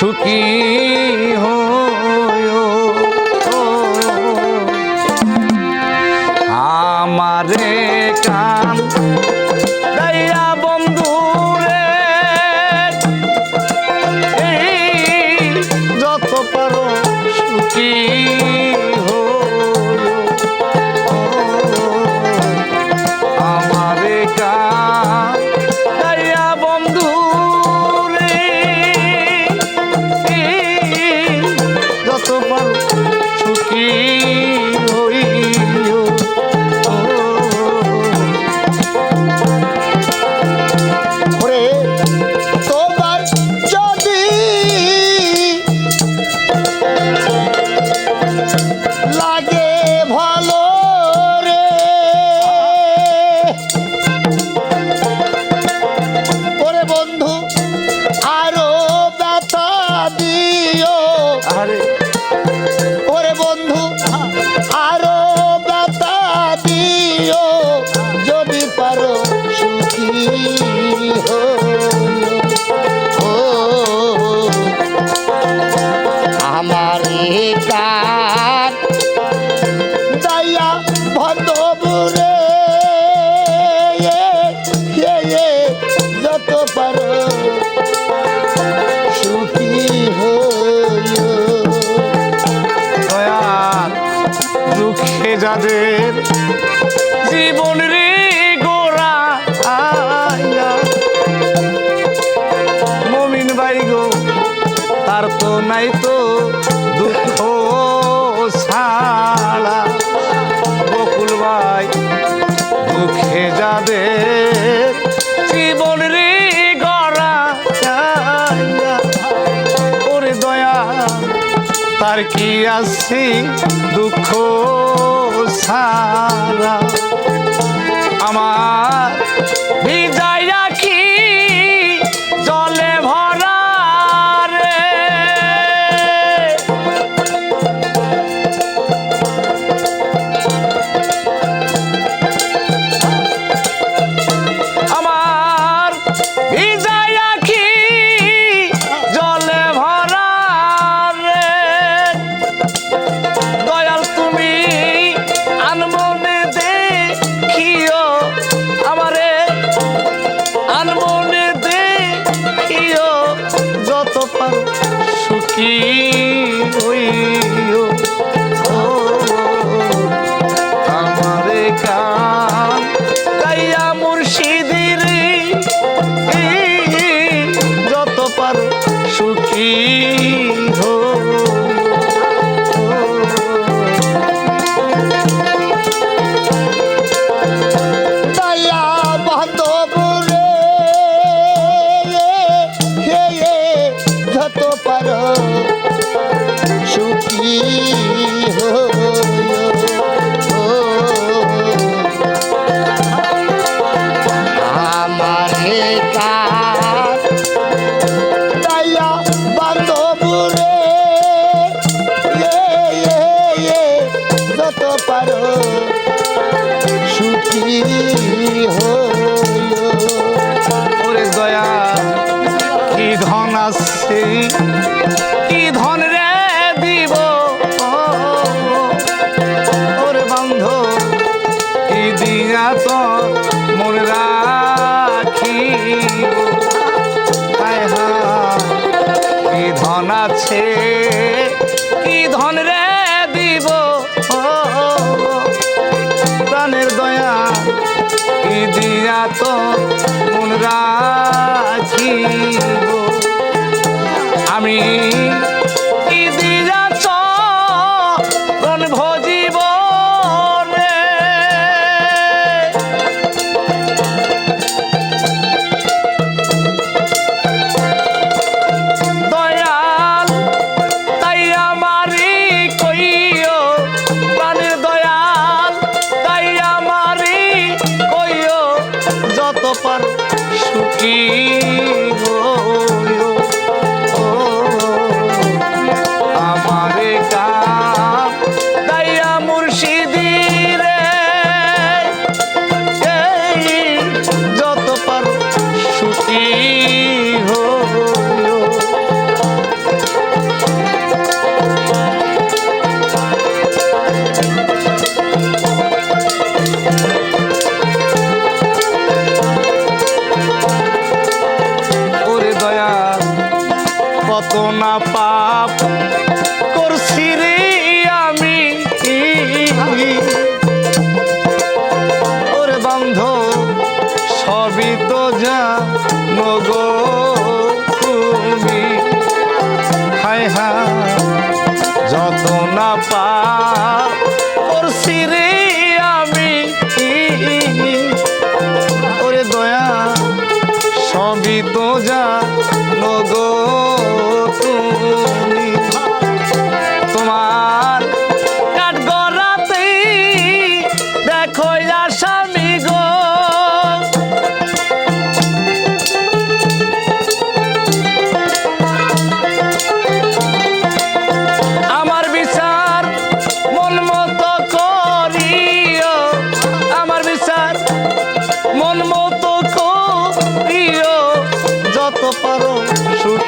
সুখী হয় আমারে কান যাদের জীবন রে গোরা মমিন ভাই গো, তার তো নাই তো দুঃখ ছাড়া। বকুল ভাই, দুঃখে যাদের তার কি আসি দুঃখ সারা? আমার ভিজাইয়া কি ধন আছে কি ধন রে দিব? ওর বন্ধ, কি দিয়া তো মোর রাখিব? হায় হা, কি ধন আছে, কি ধন রে দিব? প্রাণের দয়া, কি দিয়া তো মন রাখি অপার সুখী। বন্ধ, সবই তো জানো গো তুমি। হায় হা যত না পা করছি রে আমি ওরে দয়া, সবই তো জানো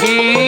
E.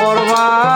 বরবা